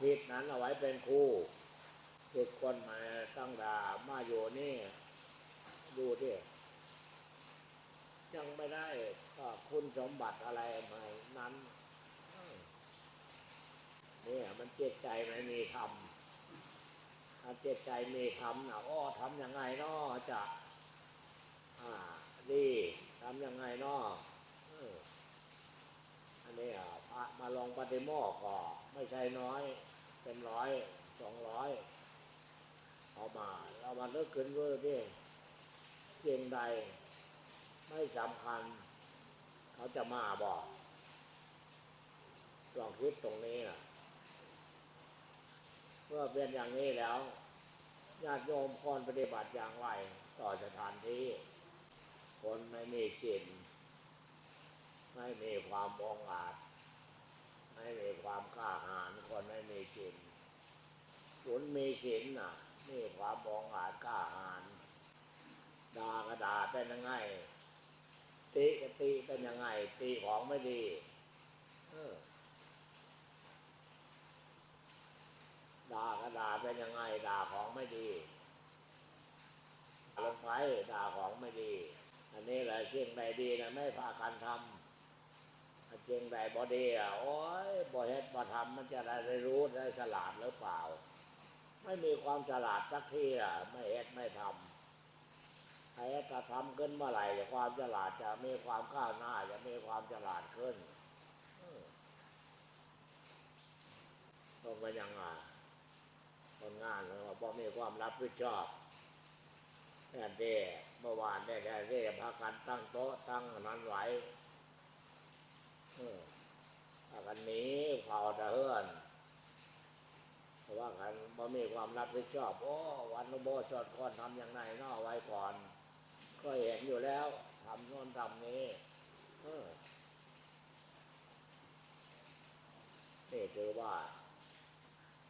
ผิดนั้นเอาไว้เป็นคู่ผิดคนมาตั้งดามาอยู่นี่ ดูที่ยังไม่ได้คุณสมบัติอะไรมานั้นเนี่ยมันเจตใจไม่มีธรรมถ้าเจตใจมีธรรมนะอ้อทำยังไงนาะจะ อ่าดีทำยังไงนาะออันนี้อะพระมาลองปฏิโมกข์ก็ ไม่ใช่น้อย เป็นร้อยสองร้อยเอามาเรามาเลิกขึ้นเวอร์ดิเพียงใด ไม่สำคัญ เขาจะมาบอกลองคิดตรงนี้นะเมื่อเป็นอย่างนี้แล้วญาติโยมควรปฏิบัติอย่างไรต่อสถานที่ คนไม่มีศีลไม่มีความองอาจ ไม่มีความกล้าหาญคนไม่มีศีลคนมีศีลน่ะมีความมองอากล้าหาญด่าก็ด่าเป็นยังไงติก็ติเป็นยังไง ตีของไม่ดี เออด่าก็ด่าเป็นยังไง ด่าของไม่ดีลงไปด่าของไม่ดี อันนี้แหละเชียงใดดีนะไม่พากันทำถ้า เชียงใดบอดีอะโอ้ยบ่เฮ็ดบ่ทำมันจะได้รู้ได้ฉลาดหรือเปล่า ไม่มีความฉลาดสักทีอะไม่เฮ็ดไม่ทำใครกระทำขึ้นเมื่อไหร่ความฉลาดจะมีความก้าวหน้าจะมีความฉลาดขึ้นต้องเป็นยังไงคนงานเราพอมีความรับผิดชอบแค่เดเมื่อวานได้แค่เดพากันตั้งโต๊ะตั้งนั้นไหว อากันนีเผาตะเฮือนเพราะว่ากันพอมีความรับผิดชอบ โอ้วันนโบสดก่อนทำอย่างไรเนอไว้ก่อน ก็เห็นอยู่แล้วทำโน่นทำนี้นี่คือว่า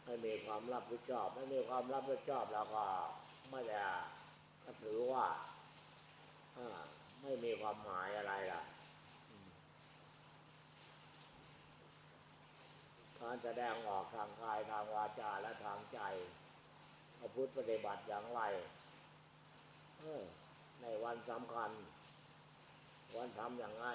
ไม่มีความรับผิดชอบ ไม่มีความรับผิดชอบแล้วก็ไม่ได้ถือว่าไม่มีความหมายอะไรล่ะอืม การแสดงออกทางกายทางวาจาและทางใจพระพุทธปฏิบัติอย่างไรเออในวันสำคัญ วันทำอย่างไร